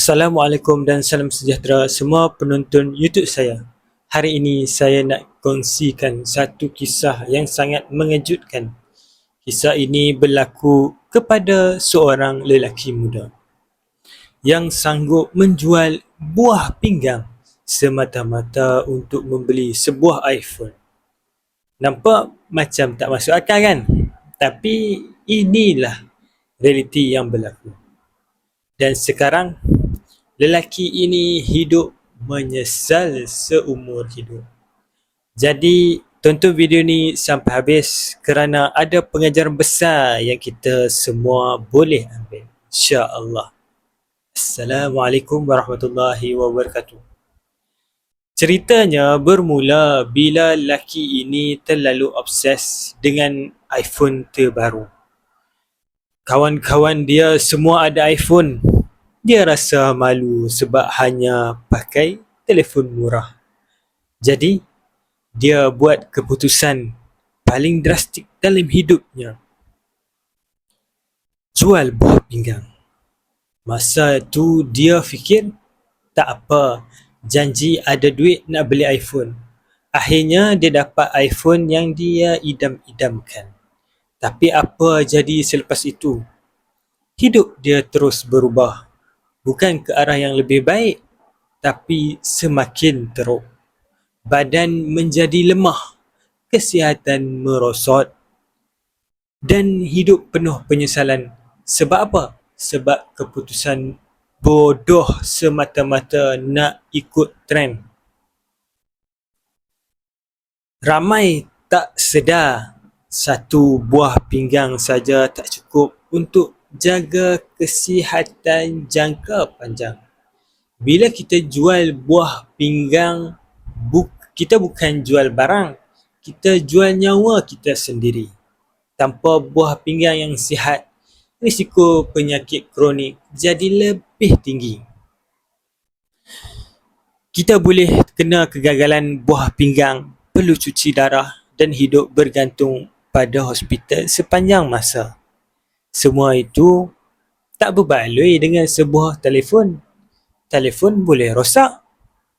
Assalamualaikum dan salam sejahtera semua penonton YouTube saya. Hari ini saya nak kongsikan satu kisah yang sangat mengejutkan. Kisah ini berlaku kepada seorang lelaki muda yang sanggup menjual buah pinggang semata-mata untuk membeli sebuah iPhone. Nampak macam tak masuk akal kan? Tapi inilah realiti yang berlaku. Dan sekarang lelaki ini hidup menyesal seumur hidup. Jadi tonton video ni sampai habis kerana ada pengajaran besar yang kita semua boleh ambil. Insya-Allah. Assalamualaikum warahmatullahi wabarakatuh. Ceritanya bermula bila lelaki ini terlalu obses dengan iPhone terbaru. Kawan-kawan dia semua ada iPhone dia rasa malu sebab hanya pakai telefon murah. Jadi, dia buat keputusan paling drastik dalam hidupnya. Jual buah pinggang. Masa tu dia fikir, tak apa, janji ada duit nak beli iPhone. Akhirnya dia dapat iPhone yang dia idam-idamkan. Tapi apa jadi selepas itu? Hidup dia terus berubah bukan ke arah yang lebih baik tapi semakin teruk. Badan menjadi lemah, kesihatan merosot dan hidup penuh penyesalan. Sebab apa? Sebab keputusan bodoh semata-mata nak ikut trend. Ramai tak sedar satu buah pinggang saja tak cukup untuk jaga kesihatan jangka panjang. Bila kita jual buah pinggang, bu- kita bukan jual barang, kita jual nyawa kita sendiri. Tanpa buah pinggang yang sihat, risiko penyakit kronik jadi lebih tinggi. Kita boleh kena kegagalan buah pinggang, perlu cuci darah dan hidup bergantung pada hospital sepanjang masa. Semua itu tak berbaloi dengan sebuah telefon. Telefon boleh rosak,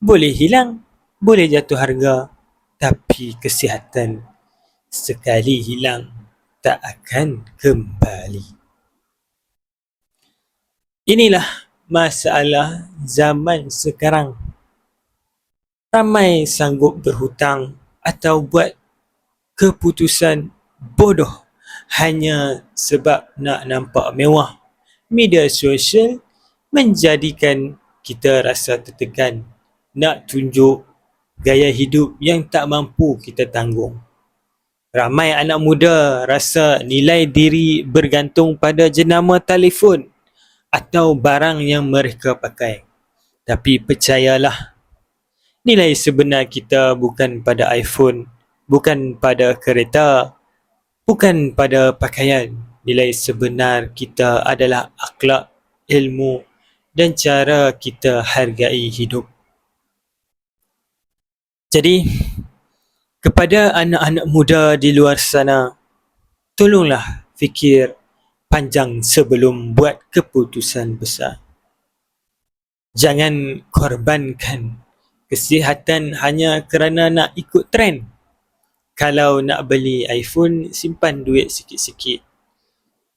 boleh hilang, boleh jatuh harga, tapi kesihatan sekali hilang tak akan kembali. Inilah masalah zaman sekarang. Ramai sanggup berhutang atau buat keputusan bodoh hanya sebab nak nampak mewah. Media sosial menjadikan kita rasa tertekan nak tunjuk gaya hidup yang tak mampu kita tanggung. Ramai anak muda rasa nilai diri bergantung pada jenama telefon atau barang yang mereka pakai. Tapi percayalah, nilai sebenar kita bukan pada iPhone, bukan pada kereta, bukan pada pakaian. Nilai sebenar kita adalah akhlak, ilmu dan cara kita hargai hidup. Jadi, kepada anak-anak muda di luar sana, tolonglah fikir panjang sebelum buat keputusan besar. Jangan korbankan kesihatan hanya kerana nak ikut trend kalau nak beli iPhone simpan duit sikit-sikit.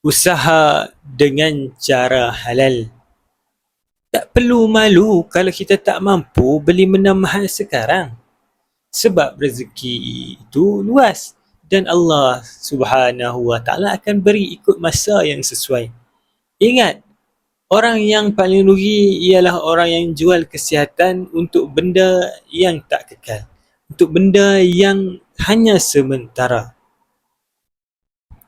Usaha dengan cara halal. Tak perlu malu kalau kita tak mampu beli benda mahal sekarang. Sebab rezeki itu luas dan Allah Subhanahu wa taala akan beri ikut masa yang sesuai. Ingat orang yang paling rugi ialah orang yang jual kesihatan untuk benda yang tak kekal. Untuk benda yang hanya sementara.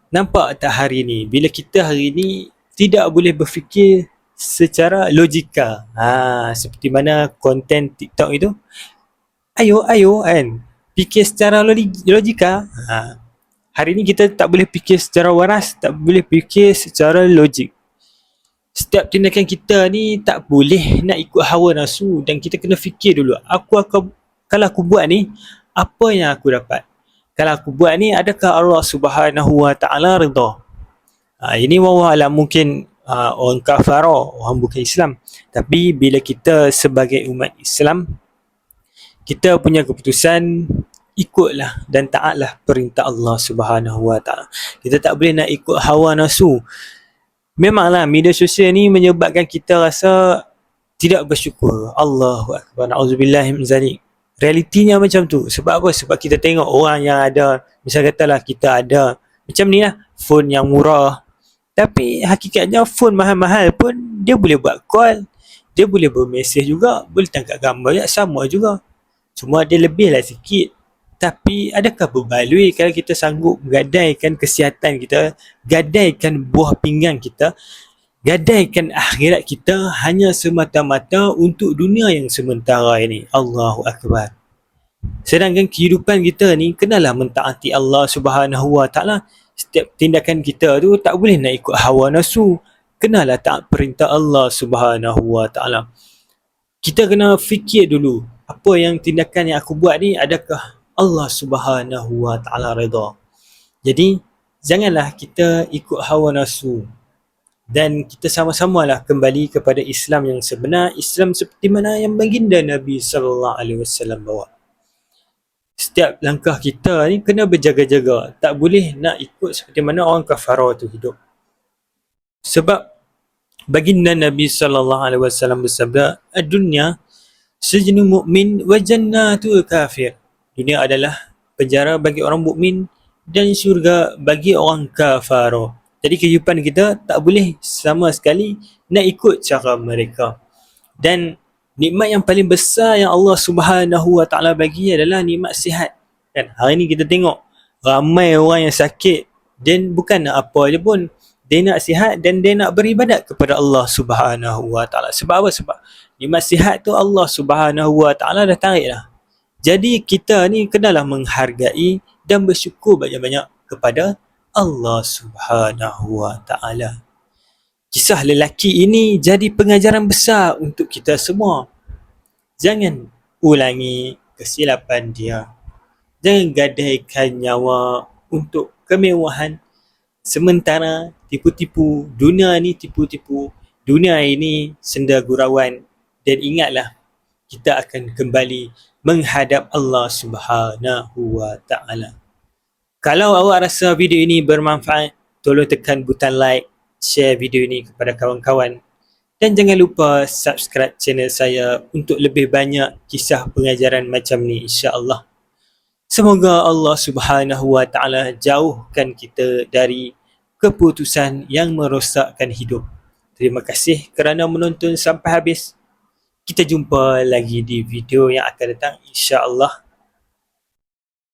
Nampak tak hari ni? Bila kita hari ni tidak boleh berfikir secara logika. Ha, seperti mana konten TikTok itu. Ayo, ayo kan. Fikir secara logika. Ha. Hari ni kita tak boleh fikir secara waras, tak boleh fikir secara logik. Setiap tindakan kita ni tak boleh nak ikut hawa nafsu dan kita kena fikir dulu. Aku akan kalau aku buat ni, apa yang aku dapat? Kalau aku buat ni, adakah Allah Subhanahu Wa Taala redha? Ha, ini wallah mungkin uh, orang kafar, orang bukan Islam. Tapi bila kita sebagai umat Islam, kita punya keputusan ikutlah dan taatlah perintah Allah Subhanahu Wa Taala. Kita tak boleh nak ikut hawa nafsu. Memanglah media sosial ni menyebabkan kita rasa tidak bersyukur. Allahu akbar. Nauzubillah min. Realitinya macam tu. Sebab apa? Sebab kita tengok orang yang ada, misal katalah kita ada macam ni lah, phone yang murah, tapi hakikatnya phone mahal-mahal pun dia boleh buat call. Dia boleh bermesej juga. Boleh tangkap gambar. Ya, sama juga. Cuma dia lebih lah sikit. Tapi adakah berbaloi kalau kita sanggup gadaikan kesihatan kita, gadaikan buah pinggang kita, gadaikan akhirat kita hanya semata-mata untuk dunia yang sementara ini. Allahu Akbar. Sedangkan kehidupan kita ni kenalah mentaati Allah Subhanahu Wa Taala setiap tindakan kita tu tak boleh nak ikut hawa nafsu. Kenalah taat perintah Allah Subhanahu Wa Taala. Kita kena fikir dulu apa yang tindakan yang aku buat ni adakah Allah Subhanahu Wa Taala redha. Jadi janganlah kita ikut hawa nafsu dan kita sama-samalah kembali kepada Islam yang sebenar, Islam seperti mana yang baginda Nabi sallallahu alaihi wasallam bawa setiap langkah kita ni kena berjaga-jaga. Tak boleh nak ikut seperti mana orang kafara tu hidup. Sebab baginda Nabi sallallahu alaihi wasallam bersabda, "Ad-dunya sejnu mukmin wa jannatu kafir." Dunia adalah penjara bagi orang mukmin dan syurga bagi orang kafara. Jadi kehidupan kita tak boleh sama sekali nak ikut cara mereka. Dan nikmat yang paling besar yang Allah Subhanahu Wa Taala bagi adalah nikmat sihat. Kan? Hari ni kita tengok ramai orang yang sakit dan bukan nak apa je pun dia nak sihat dan dia nak beribadat kepada Allah Subhanahu Wa Taala. Sebab apa? Sebab nikmat sihat tu Allah Subhanahu Wa Taala dah tarik lah. Jadi kita ni kenalah menghargai dan bersyukur banyak-banyak kepada Allah Subhanahu Wa Taala kisah lelaki ini jadi pengajaran besar untuk kita semua. Jangan ulangi kesilapan dia. Jangan gadaikan nyawa untuk kemewahan. Sementara tipu-tipu, dunia ini tipu-tipu, dunia ini senda gurauan. Dan ingatlah, kita akan kembali menghadap Allah Subhanahu Wa Taala. Kalau awak rasa video ini bermanfaat, tolong tekan butang like share video ini kepada kawan-kawan dan jangan lupa subscribe channel saya untuk lebih banyak kisah pengajaran macam ni insya-Allah. Semoga Allah Subhanahu Wa Taala jauhkan kita dari keputusan yang merosakkan hidup. Terima kasih kerana menonton sampai habis. Kita jumpa lagi di video yang akan datang insya-Allah.